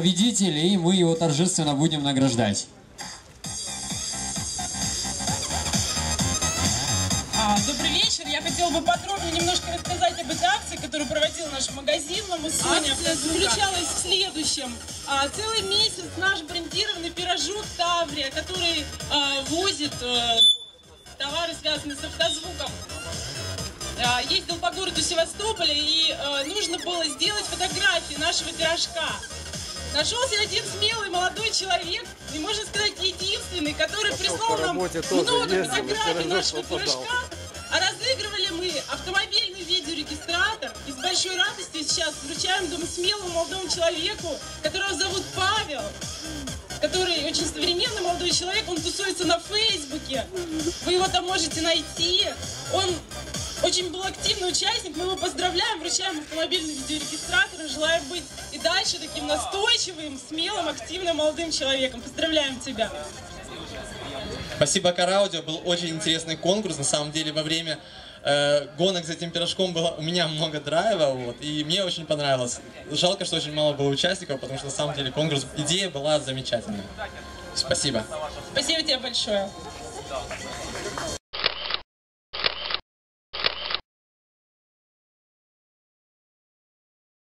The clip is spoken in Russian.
победитель, и мы его торжественно будем награждать. А, Добрый вечер. Я хотела бы подробнее немножко рассказать об этой акции, которую проводил наш магазин «Мамусоня». Заключалась в следующем. А, Целый месяц наш брендированный пирожок «Таврия», который а, возит э, товары, связанные с автозвуком, а, ездил по городу Севастополя, и э, нужно было сделать фотографии нашего пирожка. Нашелся один смелый молодой человек, и можно сказать единственный, который прислал нам много фотографий нашего пирожка. А разыгрывали мы автомобильный видеорегистратор. И с большой радостью сейчас вручаем этому смелому молодому человеку, которого зовут Павел который очень современный молодой человек, он тусуется на Фейсбуке. Вы его там можете найти. Он очень был активный участник, мы его поздравляем, вручаем автомобильный видеорегистратор и желаем быть и дальше таким настойчивым, смелым, активным молодым человеком. Поздравляем тебя! Спасибо Караудио, был очень интересный конкурс. На самом деле во время э, гонок за этим пирожком было у меня много драйва, вот, и мне очень понравилось. Жалко, что очень мало было участников, потому что на самом деле конкурс, идея была замечательная. Спасибо. Спасибо тебе большое!